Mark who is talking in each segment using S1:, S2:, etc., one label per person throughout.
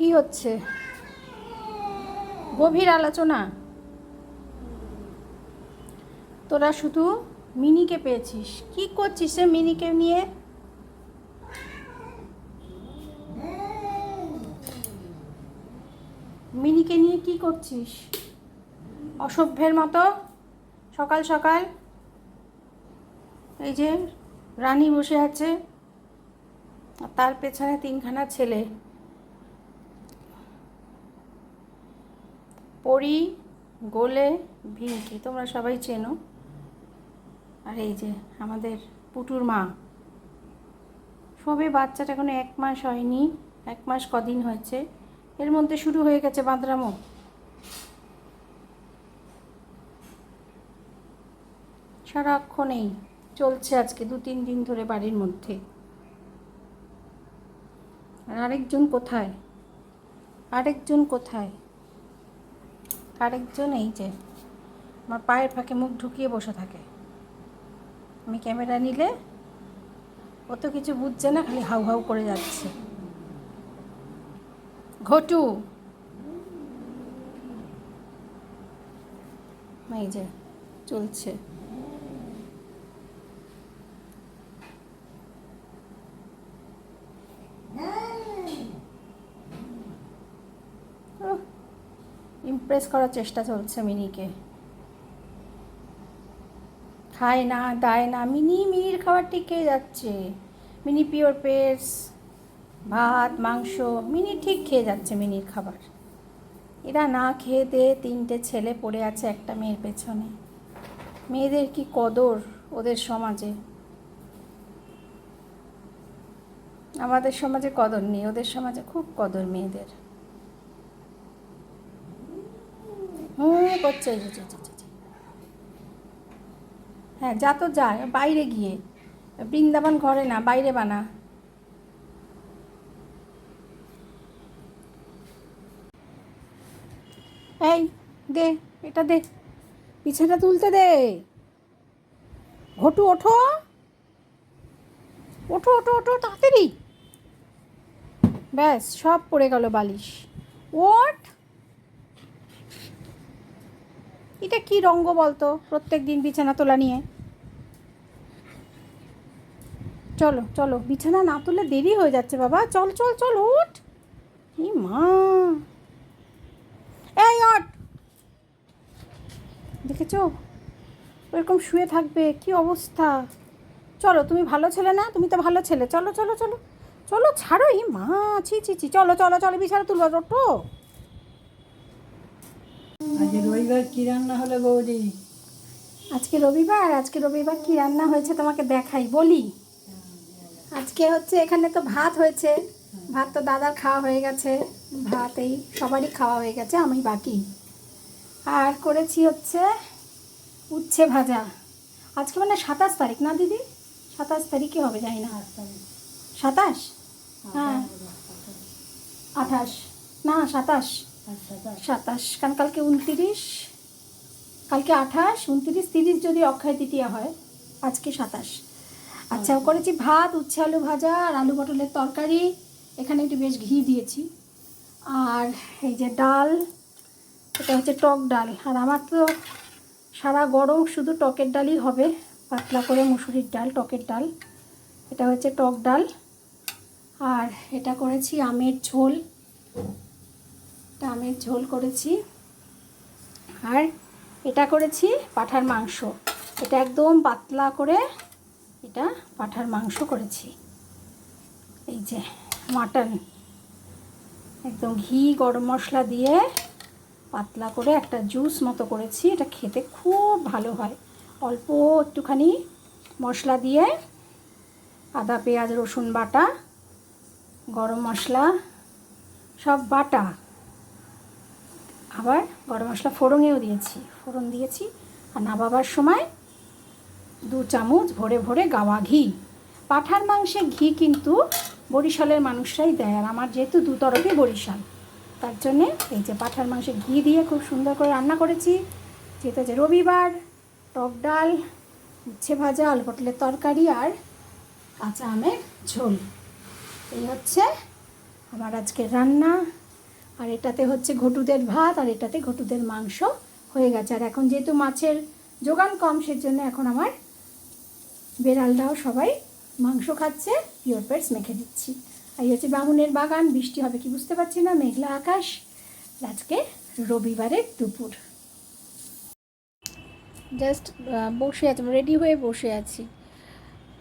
S1: কি হচ্ছে? গভীর আলোচনা। তোরা শুধু মিনিকে পেয়েছিস। কি করছিস সে মিনিকে নিয়ে? মিনিকে নিয়ে কি করছিস? অসভ্যের মতো? সকাল সকাল? এই যে রানী বসে আছে তার পেছনে তিনখানা ছেলে। পরি, গোলে, ভিঙ্কি, তোমরা সবাই চেনো। আর এই যে আমাদের পুটুর মা। সবে বাচ্চাটা এখনও এক মাস হয়নি, এক মাস কদিন হয়েছে। এর মধ্যে শুরু হয়ে গেছে বাঁদরামো। সারাক্ষণেই চলছে আজকে দু তিন দিন ধরে বাড়ির মধ্যে। আর আরেকজন কোথায়? আরেকজন কোথায়? আরেকজন এই যে আমার পায়ের ফাঁকে মুখ ঢুকিয়ে বসে থাকে। আমি ক্যামেরা নিলে অত কিছু বুঝছে না, খালি হাউ হাউ করে যাচ্ছে। ঘটু! এই যে, চলছে। ইমপ্রেস করার চেষ্টা চলছে মিনিকে। খায় না, দায় না, মিনি, মিনির খাবার খেয়ে যাচ্ছে। মিনি পিওর পেটস, ভাত, মাংস, মিনি ঠিক খেয়ে যাচ্ছে মিনির খাবার। এরা না খেয়ে দে, তিনটে ছেলে পড়ে আছে একটা মেয়ের পেছনে। মেয়েদের কি কদর ওদের সমাজে? আমাদের সমাজে কদর নেই, ওদের সমাজে খুব কদর মেয়েদের। হুম করছে। হ্যাঁ যা তো যা, বাইরে গিয়ে। বৃন্দাবন ঘরে না, বাইরে বানা। এই, দে, এটা দে। পিছাটা তুলতে দে। ঘটু, ওঠো। ওঠো ওঠো ওঠো, তাড়াতাড়ি। ব্যাস, সব পড়ে গেল বালিশ। ওঠ। এটা কি রঙ্গ বলতো? প্রত্যেক দিন বিছানা তোলা নিয়ে। চলো চলো, বিছানা না তুলে দেরি হয়ে যাচ্ছে বাবা। চল চল চল, উঠ। মা। এই, ওঠ। দেখেছ? ওরকম শুয়ে থাকবে, কি অবস্থা? চলো, তুমি ভালো ছেলে না? তুমি তো ভালো ছেলে। চলো চলো চলো। চলো, ছাড়ো ই মা। ছি ছি ছি, চলো চলো চলো, বিছানা তুলবো
S2: আজ রবিবার কি রান্না হলো বৌদি?
S1: আজকে রবিবার আজকে রবিবার কি রান্না হয়েছে তোমাকে দেখাই বলি। আজকে হচ্ছে এখানে তো ভাত হয়েছে ভাত তো দাদার খাওয়া হয়ে গেছে ভাত এই সবারই খাওয়া হয়ে গেছে আমি বাকি। আর করেছি হচ্ছে উচ্ছে ভাজা। আজকে মানে সাতাশ তারিখ না দিদি? সাতাশ তারিখে হবে জানি না। সাতাশ হ্যাঁ আঠাশ। না সাতাশ। সাতাশ কারণ কালকে উনতিরিশ কালকে আঠাশ উনতিরিশ তিরিশ যদি অক্ষয় তৃতীয়া হয় আজকে সাতাশ। আচ্ছা। করেছি ভাত উচ্ছে আলু ভাজা আর আলু পটলের তরকারি এখানে একটু বেশ ঘি দিয়েছি। আর এই যে ডাল এটা হচ্ছে টক ডাল। আর আমার তো সারা গরম শুধু টকের ডালই হবে পাতলা করে মুসুরির ডাল টকের ডাল। এটা হচ্ছে টক ডাল। আর এটা করেছি আমের ঝোল। আমের ঝোল করেছি। আর এটা করেছি পাঠার মাংস। এটা একদম পাতলা করে এটা পাঠার মাংস করেছি। এই যে মাটন। একদম ঘি, গরম মশলা দিয়ে পাতলা করে একটা জুস মতো করেছি। এটা খেতে খুব ভালো হয়। অল্প একটুখানি মশলা দিয়ে আদা, পেঁয়াজ, রসুন বাটা, গরম মশলা, সব বাটা। আবার গরম মশলা ফোড়নেও দিয়েছি। ফোড়ন দিয়েছি। আর নাবাবার সময় দু চামচ ভরে ভরে গাওয়া ঘি। পাঠার মাংসে ঘি কিন্তু বরিশালের মানুষরাই দেয়, আর আমার যেহেতু দু তরফে বরিশাল, তার জন্যে এই যে পাঠার মাংসে ঘি দিয়ে খুব সুন্দর করে রান্না করেছি। যেহেতু যে রবিবার, টক ডাল, উচ্ছে ভাজা, আলু পটলের তরকারি আর কাঁচা আমের ঝোল। এই হচ্ছে আমার আজকের রান্না। আর এটাতে হচ্ছে ঘটুদের ভাত আর এটাতে ঘটুদের মাংস হয়ে গেছে। আর এখন যেহেতু মাছের যোগান কম সেজন্য এখন আমার বেড়ালরাও সবাই মাংস খাচ্ছে পিওর পেটস মেখে দিচ্ছি আর এই হচ্ছে বামুনের বাগান বৃষ্টি হবে কি বুঝতে পারছি না মেঘলা আকাশ। আজকে রবিবারের দুপুর। জাস্ট বসে আছি রেডি হয়ে বসে আছি।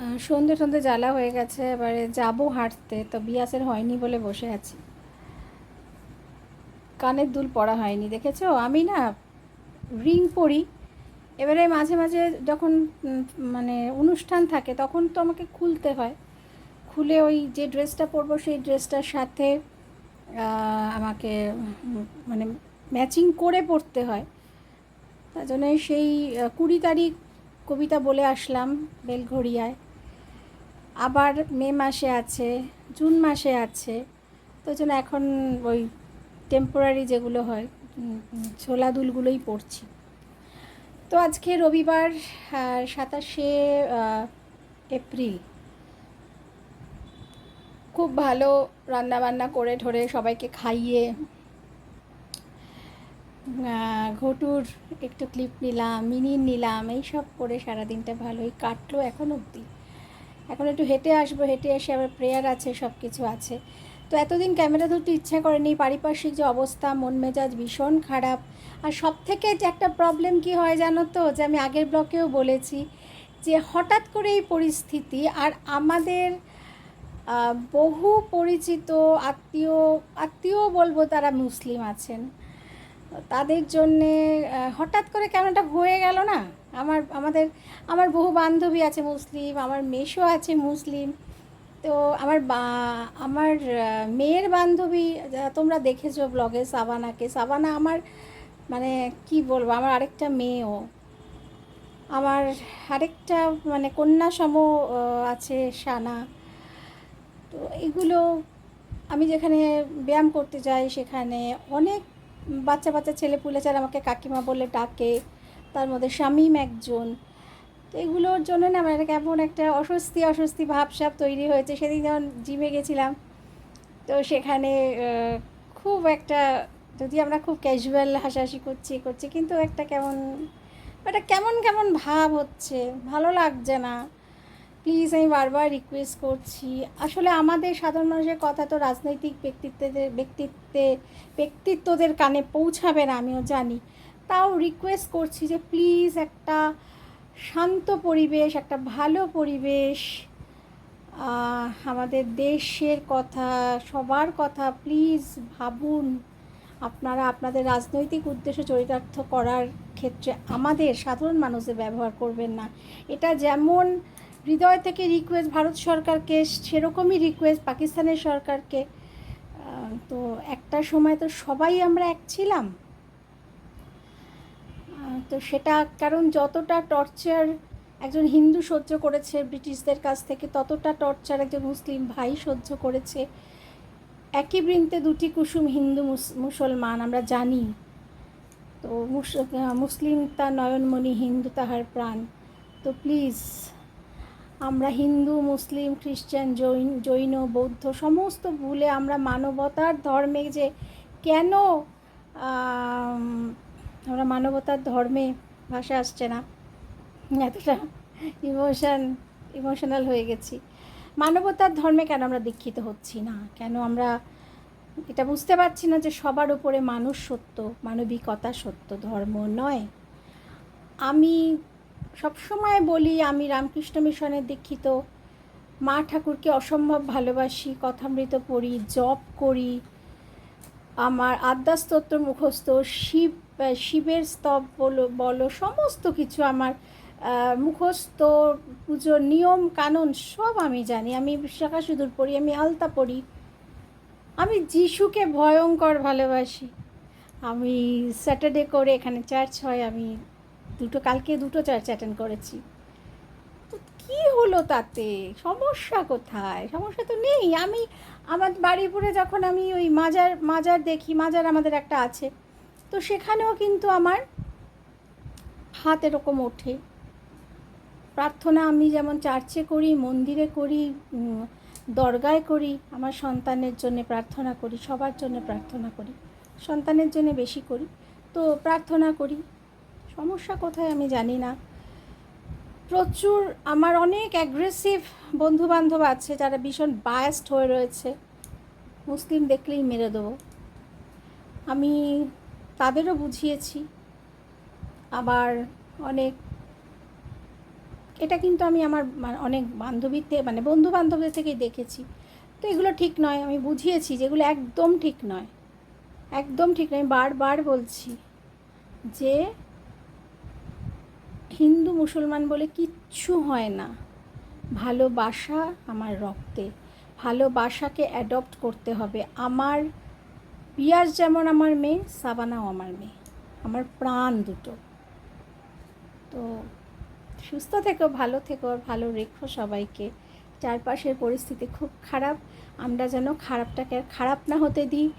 S1: আহ, সন্ধে সন্ধে জ্বালা হয়ে গেছে এবারে যাব হাঁটতে তো বিয়াসের হয়নি বলে বসে আছি। কানের দুল পরা হয়নি, দেখেছ? আমি না রিং পরি। এবারে মাঝে মাঝে যখন মানে অনুষ্ঠান থাকে, তখন তো আমাকে খুলতে হয়। খুলে ওই যে ড্রেসটা পরবো, সেই ড্রেসটার সাথে আমাকে মানে ম্যাচিং করে পড়তে হয়। তার জন্য সেই কুড়ি তারিখ কবিতা বলে আসলাম বেলঘড়িয়ায়। আবার মে মাসে আছে, জুন মাসে আছে। তো জন্য এখন ওই টেম্পোরারি যেগুলো হয় ছোলা দুলগুলোই পড়ছি। তো আজকে রবিবার সাতাশে এপ্রিল। খুব ভালো রান্না বান্না করে ঠরে সবাইকে খাইয়ে ঘটুর একটু ক্লিপ নিলাম মিনি নিলাম এইসব করে সারাদিনটা ভালোই কাটলো এখন অবধি। এখন একটু হেঁটে আসব, হেঁটে এসে আবার প্রেয়ার আছে সব কিছু আছে। তো এতদিন ক্যামেরা ধরতে ইচ্ছা করেনি, পারিপার্শ্বিক যে অবস্থা, মন মেজাজ ভীষণ খারাপ। আর সব থেকে যে একটা প্রবলেম কি হয় জানো তো? যে আমি আগের ব্লকেও বলেছি যে হঠাৎ করে এই পরিস্থিতি আর আমাদের বহু পরিচিত, আত্মীয় আত্মীয় বলব তারা মুসলিম আছেন। তাদের জন্যে হঠাৎ করে কেমনটা হয়ে গেল না? আমার, আমাদের, আমার বহু বান্ধবী আছে মুসলিম, আমার মেশো আছে মুসলিম। তো আমার আমার মেয়ের বান্ধবী তোমরা দেখেছ ব্লগে সাবানাকে, সাবানা আমার মানে কি বলব, আমার আরেকটা মেয়েও। আমার আরেকটা মানে কন্যা সম আছে সানা। তো এগুলো আমি যেখানে ব্যায়াম করতে যাই, সেখানে অনেক বাচ্চা বাচ্চা ছেলে পুলে পুলেচার আমাকে কাকিমা বলে ডাকে, তার মধ্যে শামীম একজন। তো এগুলোর জন্য না আমার কেমন একটা অস্বস্তি অস্বস্তি ভাবসাব তৈরি হয়েছে। সেদিন যখন জিমে গেছিলাম, তো সেখানে খুব একটা, যদি আমরা খুব ক্যাজুয়াল হাসাহাসি করছি করছি, কিন্তু একটা কেমন একটা কেমন কেমন ভাব হচ্ছে। ভালো লাগছে না। প্লিজ আমি বারবার রিকোয়েস্ট করছি। আসলে আমাদের সাধারণ মানুষের কথা তো রাজনৈতিক ব্যক্তিত্বদের, ব্যক্তিত্বে, ব্যক্তিত্বদের কানে পৌঁছাবে না, আমিও জানি। তাও রিকোয়েস্ট করছি যে, প্লিজ একটা শান্ত পরিবেশ, একটা ভালো পরিবেশ আমাদের দেশের কথা, সবার কথা প্লিজ ভাবুন। আপনারা আপনাদের রাজনৈতিক উদ্দেশ্য চরিতার্থ করার ক্ষেত্রে আমাদের সাধারণ মানুষের ব্যবহার করবেন না। এটা যেমন হৃদয় থেকে রিকোয়েস্ট ভারত সরকারকে, সেরকমই রিকোয়েস্ট পাকিস্তানের সরকারকে। তো একটা সময় তো সবাই আমরা এক ছিলাম। তো সেটা কারণ যতটা টর্চার একজন হিন্দু সহ্য করেছে ব্রিটিশদের কাছ থেকে, ততটা টর্চার একজন মুসলিম ভাই সহ্য করেছে। একই বৃন্তে দুটি কুসুম হিন্দু মুস- মুসলমান, আমরা জানি। তো মুস- মুসলিম তার নয়নমণি, হিন্দু তাহার প্রাণ। তো প্লিজ আমরা হিন্দু, মুসলিম খ্রিস্টান জৈন জৈন, বৌদ্ধ সমস্ত ভুলে আমরা মানবতার ধর্মে যে কেন আমরা মানবতার ধর্মে ভাষা আসছে না। এতটা ইমোশন ইমোশনাল হয়ে গেছি। মানবতার ধর্মে কেন আমরা দীক্ষিত হচ্ছি না? কেন আমরা এটা বুঝতে পারছি না যে সবার উপরে মানুষ সত্য, মানবিকতা সত্য, ধর্ম নয়। আমি সবসময় বলি, আমি রামকৃষ্ণ মিশনের দীক্ষিত। মা ঠাকুরকে অসম্ভব ভালোবাসি, কথামৃত পড়ি, জপ করি। আমার আদ্যাস্তোত্র মুখস্থ, শিব শিবের স্তব বলো বলো, সমস্ত কিছু আমার মুখস্থ, পুজোর নিয়ম, কানুন সব আমি জানি। আমি বিশাখা সুদূর পড়ি আমি আলতা পড়ি আমি যিশুকে ভয়ঙ্কর ভালোবাসি। আমি স্যাটারডে করে এখানে চার্চ হয়, আমি দুটো, কালকে দুটো চার্চ অ্যাটেন্ড করেছি। তো কী হলো তাতে? সমস্যা কোথায়? সমস্যা তো নেই। আমি, আমার বাড়িপুরে যখন আমি ওই মাজার মাজার দেখি, মাজার আমাদের একটা আছে। তো সেখানেও কিন্তু আমার হাত এরকম ওঠে। প্রার্থনা আমি যেমন চার্চে করি, মন্দিরে করি দরগায় করি, আমার সন্তানের জন্য প্রার্থনা করি, সবার জন্য প্রার্থনা করি, সন্তানের জন্য বেশি করি, তো প্রার্থনা করি। সমস্যা কোথায় আমি জানি না। প্রচুর আমার অনেক অ্যাগ্রেসিভ বন্ধু বান্ধব আছে যারা ভীষণ বায়াসড হয়ে রয়েছে। মুসলিম দেখলেই মেরে দেবো। আমি তাদেরও বুঝিয়েছি। আবার অনেক, এটা কিন্তু আমি আমার অনেক বান্ধবীর থেকে মানে বন্ধু বান্ধবদের থেকেই দেখেছি। তো এগুলো ঠিক নয়, আমি বুঝিয়েছি যেগুলো একদম ঠিক নয়। একদম ঠিক নয়, আমি বারবার বলছি যে হিন্দু মুসলমান বলে কিচ্ছু হয় না। ভালোবাসা আমার রক্তে, ভালোবাসাকে অ্যাডপ্ট করতে হবে। আমার পিয়াস যেমন আমার মেয়ে, সাবানাও আমার মেয়ে। আমার প্রাণ দুটো। তো সুস্থ থেকো, ভালো থেকো, আর ভালো রেখো সবাইকে। চারপাশের পরিস্থিতি খুব খারাপ। আমরা যেন খারাপটাকে আর খারাপ না হতে দিই।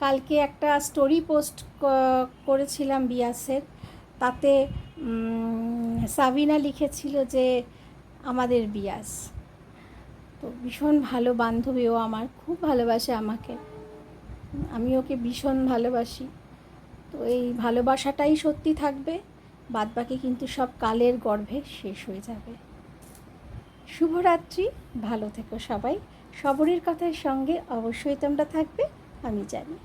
S1: কালকে একটা স্টোরি পোস্ট করেছিলাম বিয়াসের। তাতে সাবিনা লিখেছিল যে, আমাদের বিয়াস। তো ভীষণ ভালো বান্ধবীও আমার। খুব ভালোবাসে আমাকে। আমি ওকে ভীষণ ভালোবাসি। তো এই ভালোবাসাটাই সত্যি থাকবে, বাদবাকি কিন্তু সব কালের গর্ভে শেষ হয়ে যাবে। শুভরাত্রি, ভালো থেকো সবাই। সবরের কথার সঙ্গে অবশ্যই তোমরা থাকবে, আমি জানি।